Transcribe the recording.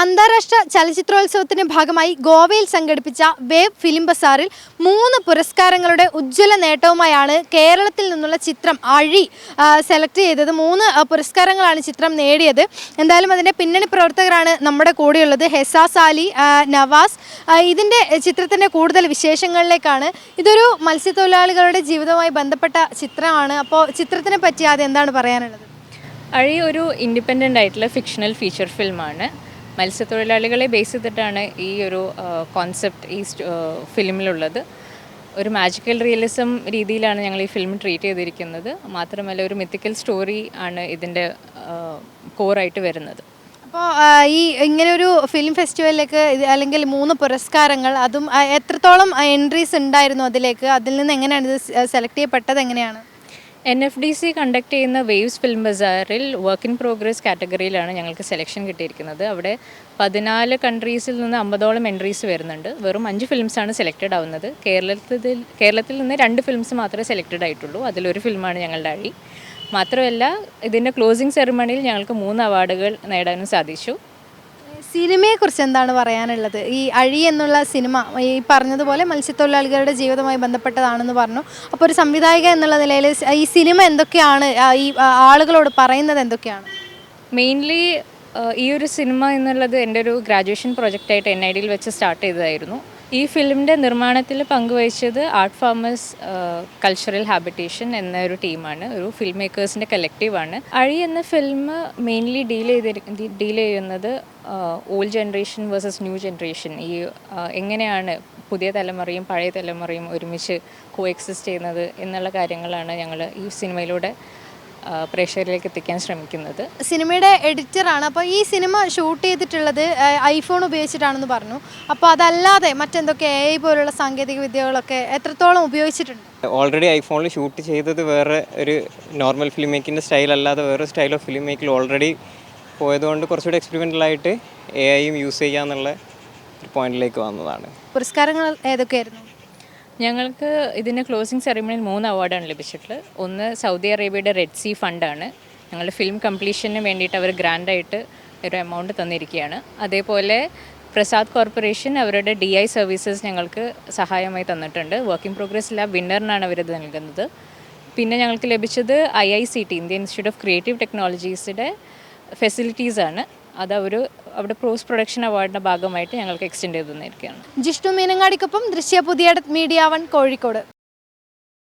അന്താരാഷ്ട്ര ചലച്ചിത്രോത്സവത്തിന്റെ ഭാഗമായി ഗോവയിൽ സംഘടിപ്പിച്ച വേവ് ഫിലിം ബസാറിൽ മൂന്ന് പുരസ്കാരങ്ങളുടെ ഉജ്ജ്വല നേട്ടവുമായാണ് കേരളത്തിൽ നിന്നുള്ള ചിത്രം അഴി സെലക്ട് ചെയ്തത്. മൂന്ന് പുരസ്കാരങ്ങളാണ് ചിത്രം നേടിയത്. എന്തായാലും അതിന്റെ പിന്നണി പ്രവർത്തകരാണ് നമ്മുടെ കൂടെയുള്ളത് ഹെസാസ് അലി നവാസ്. ഇതിന്റെ ചിത്രത്തിന്റെ കൂടുതൽ വിശേഷങ്ങളിലേക്കാണ്. ഇതൊരു മത്സ്യത്തൊഴിലാളികളുടെ ജീവിതവുമായി ബന്ധപ്പെട്ട ചിത്രമാണ്. അപ്പോൾ ചിത്രത്തിനെ പറ്റി ആദ്യം എന്താണ് പറയാനുള്ളത്? അഴി ഒരു ഇൻഡിപെൻഡന്റ് ആയിട്ടുള്ള ഫിക്ഷണൽ ഫീച്ചർ ഫിലിമാണ് മത്സ്യത്തൊഴിലാളികളെ ബേസ് ചെയ്തിട്ടാണ് ഈ ഒരു കോൺസെപ്റ്റ് ഈ ഫിലിമിലുള്ളത് ഒരു മാജിക്കൽ റിയലിസം രീതിയിലാണ് ഞങ്ങൾ ഈ ഫിലിം ട്രീറ്റ് ചെയ്തിരിക്കുന്നത്. മാത്രമല്ല ഒരു മിത്തിക്കൽ സ്റ്റോറി ആണ് ഇതിന്റെ കോറായിട്ട് വരുന്നത്. അപ്പോൾ ഈ ഇങ്ങനെ ഒരു ഫിലിം ഫെസ്റ്റിവലിലേക്ക് അല്ലെങ്കിൽ മൂന്ന് പുരസ്കാരങ്ങൾ അതും എത്രത്തോളം എൻട്രീസ് ഉണ്ടായിരുന്നു അതിലേക്ക്? അതിൽ നിന്ന് എങ്ങനെയാണ് ഇത് സെലക്ട് ചെയ്യപ്പെട്ടത് എങ്ങനെയാണ്? N F D C conduct ചെയ്യുന്ന വേവ്സ് ഫിലിം ബസാറിൽ വർക്ക് ഇൻ പ്രോഗ്രസ് കാറ്റഗറിയിലാണ് ഞങ്ങൾക്ക് സെലക്ഷൻ കിട്ടിയിരിക്കുന്നത്. അവിടെ പതിനാല് കൺട്രീസിൽ നിന്ന് അമ്പതോളം എൻട്രീസ് വരുന്നുണ്ട്. വെറും അഞ്ച് ഫിലിംസാണ് സെലക്റ്റഡ് ആവുന്നത്. കേരളത്തിൽ കേരളത്തിൽ നിന്ന് രണ്ട് ഫിലിംസ് മാത്രമേ സെലക്റ്റഡ് ആയിട്ടുള്ളൂ. അതിലൊരു ഫിലിമാണ് ഞങ്ങളുടെ അഴി. മാത്രമല്ല ഇതിന്റെ ക്ലോസിംഗ് സെറിമണിയിൽ ഞങ്ങൾക്ക് മൂന്ന് അവാർഡുകൾ നേടാനും സാധിച്ചു. സിനിമയെക്കുറിച്ച് എന്താണ് പറയാനുള്ളത്? ഈ അഴി എന്നുള്ള സിനിമ ഈ പറഞ്ഞതുപോലെ മത്സ്യത്തൊഴിലാളികളുടെ ജീവിതവുമായി ബന്ധപ്പെട്ടതാണെന്ന് പറഞ്ഞു. അപ്പോൾ ഒരു സംവിധായിക എന്നുള്ള നിലയിൽ ഈ സിനിമ എന്തൊക്കെയാണ്? ഈ ആളുകളോട് പറയുന്നത് എന്തൊക്കെയാണ്? മെയിൻലി ഈ ഒരു സിനിമ എന്നുള്ളത് എന്റെ ഒരു ഗ്രാജുവേഷൻ പ്രൊജക്റ്റായിട്ട് എൻ ഐ ഡിയിൽ വെച്ച് സ്റ്റാർട്ട് ചെയ്തതായിരുന്നു. ഈ ഫിലിമിന്റെ നിർമ്മാണത്തിൽ പങ്കുവഹിച്ചത് ആർട്ട് ഫാമേഴ്സ് കൾച്ചറൽ ഹാബിറ്റേഷൻ എന്ന ഒരു ടീമാണ്. ഒരു ഫിലിം മേക്കേഴ്സിന്റെ കലക്റ്റീവാണ് അഴി എന്ന ഫിലിം മെയിൻലി ഡീൽ ചെയ്തി ഡീൽ ചെയ്യുന്നത് old generation versus new generation ഈ എങ്ങനെയാണ് പുതിയ തലമുറയും പഴയ തലമുറയും ഒരുമിച്ച് കോ എക്സിസ്റ്റ് ചെയ്യുന്നത് എന്നുള്ള കാര്യങ്ങളാണ് ഞങ്ങൾ ഈ സിനിമയിലൂടെ പ്രേക്ഷകരിലേക്ക് എത്തിക്കാൻ ശ്രമിക്കുന്നത്. സിനിമയുടെ എഡിറ്ററാണ്. അപ്പോൾ ഈ സിനിമ ഷൂട്ട് ചെയ്തിട്ടുള്ളത് ഐഫോൺ ഉപയോഗിച്ചിട്ടാണെന്ന് പറഞ്ഞു. അപ്പോൾ അതല്ലാതെ മറ്റെന്തൊക്കെ എ ഐ പോലുള്ള സാങ്കേതിക വിദ്യകളൊക്കെ എത്രത്തോളം ഉപയോഗിച്ചിട്ടുണ്ട്? ഓൾറെഡി ഐഫോണിൽ ഷൂട്ട് ചെയ്തത് വേറെ ഒരു നോർമൽ ഫിലിം മേക്കിന്റെ സ്റ്റൈൽ അല്ലാതെ വേറെ സ്റ്റൈൽ ഓഫ് ഫിലിം മേക്കിൽ ഓൾറെഡി പോയതുകൊണ്ട് കുറച്ചുകൂടി എക്സ്പെരിമെന്റലായിട്ട് എ ഐയും യൂസ് ചെയ്യാന്നുള്ള ഒരു പോയിന്റിലേക്ക് വന്നതാണ്. പുരസ്കാരങ്ങൾ ഏതൊക്കെയായിരുന്നു? ഞങ്ങൾക്ക് ഇതിന്റെ ക്ലോസിംഗ് സെറിമണിയിൽ മൂന്ന് അവാർഡാണ് ലഭിച്ചിട്ടുള്ളത്. ഒന്ന് സൗദി അറേബ്യയുടെ റെഡ് സി ഫണ്ടാണ് ഞങ്ങളുടെ ഫിലിം കംപ്ലീഷന് വേണ്ടിയിട്ട് അവർ ഗ്രാൻഡായിട്ട് ഒരു എമൗണ്ട് തന്നിരിക്കുകയാണ്. അതേപോലെ പ്രസാദ് കോർപ്പറേഷൻ അവരുടെ ഡി ഐ സർവീസസ് ഞങ്ങൾക്ക് സഹായമായി തന്നിട്ടുണ്ട്. വർക്കിംഗ് പ്രോഗ്രസ് ലാബ് വിന്നറിനാണ് അവരത് നൽകുന്നത്. പിന്നെ ഞങ്ങൾക്ക് ലഭിച്ചത് I I C T Indian institute of creative ടെക്നോളജീസിന്റെ ഫെസിലിറ്റീസാണ് അത് അവർ അവിടെ പോസ്റ്റ് പ്രൊഡക്ഷൻ അവാർഡിന്റെ ഭാഗമായിട്ട് ഞങ്ങൾക്ക് എക്സ്റ്റെൻഡ് ചെയ്ത് തന്നിരിക്കുകയാണ്. ജിഷ്ണു മീനങ്ങാടിക്കൊപ്പം ദൃശ്യ പുതിയ മീഡിയ വൺ കോഴിക്കോട്.